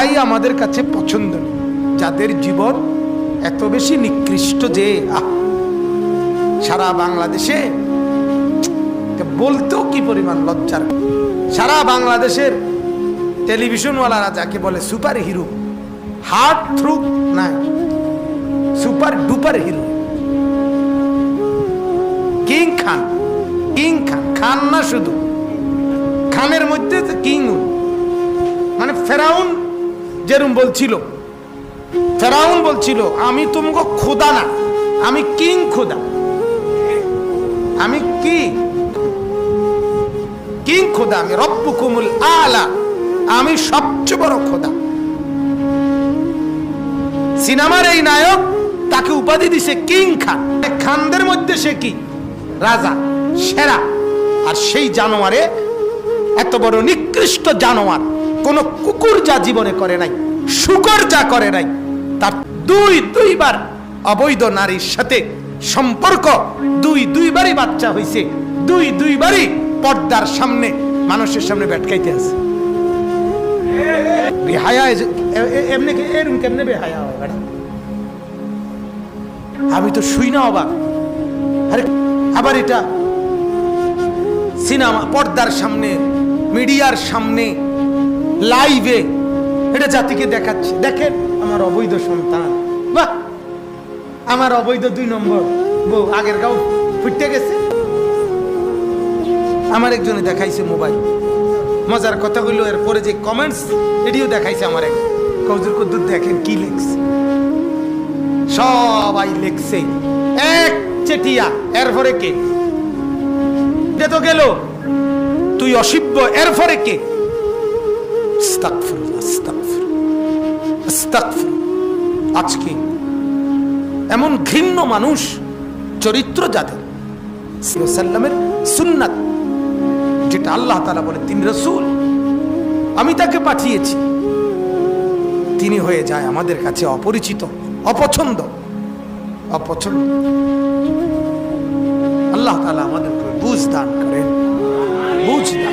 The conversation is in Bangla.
তারাই আমাদের কাছে পছন্দনীয় যাদের জীবন এত বেশি নিকৃষ্ট যে সারা বাংলাদেশে বলতেও কি পরিমাণ লজ্জার? সারা বাংলাদেশের টেলিভিশনওয়ালারা যাকে বলে সুপার হিরো, হার্ট থ্রু না super duper hero. King Khan king Khan Khan না শুধু। খানের মধ্যে কিং। মানে ফেরাউন যেরম বলছিল, ফেরাউন বলছিল, আমি তোমাকে খোদা না, আমি কিং খোদা আমি কি? কিং খোদা আমি রব্বুকুমুল আলা, আমি সবচেয়ে বড় খোদা সিনেমার এই নায়ক তাকে উপাধি দিছে কিং খান। খানদের মধ্যে সে কি? রাজা, সেরা। আর সেই জানোয়ারে এত বড় নিকৃষ্ট জানোয়ার কোন কুকুর যা জীবনে করে নাই, শুকর যা করে নাই, তার দুই, দুইবার অবৈধ নারীর সাথে সম্পর্ক, দুই, দুইবারই বাচ্চা হইছে, দুই, দুইবারই পর্দার সামনে মানুষের সামনে বেটকাইতে আছে এমনি কেমনে? আমি তো শুই না অবাক আরে, আবার এটা সিনেমা, পর্দার সামনে, মিডিয়ার সামনে লাইভে এটা জাতিকে দেখাচ্ছে। দেখেন, আমার অবৈধ সন্তান। বাহ! আমার অবৈধ দুই নম্বর বউ, আগের গাও ফুটতে গেছে। আমার একজনে দেখাইছে মোবাইল। মজার কথা হইল, এরপরে যে কমেন্টস এটিও দেখাইছে আমার এক। কৌজুর কদ্দুর, দেখেন কি লেখছে। সবাই লেখছে। এক চেটিয়া, এরপরে কে? এটা তো গেল। তুই অসিব্য, এরপরে কে। আজকে এমন ঘৃণ্য মানুষ, চরিত্র যাদের সাল্লামের সুন্নাত, যেটা আল্লাহ তালা বলে তিনি রসুল, আমি তাকে পাঠিয়েছি। তিনি হয়ে যায় আমাদের কাছে অপরিচিত, অপছন্দ। অপছন্দ। আল্লাহ তালা আমাদের বুঝ দান করেন। বুঝ দান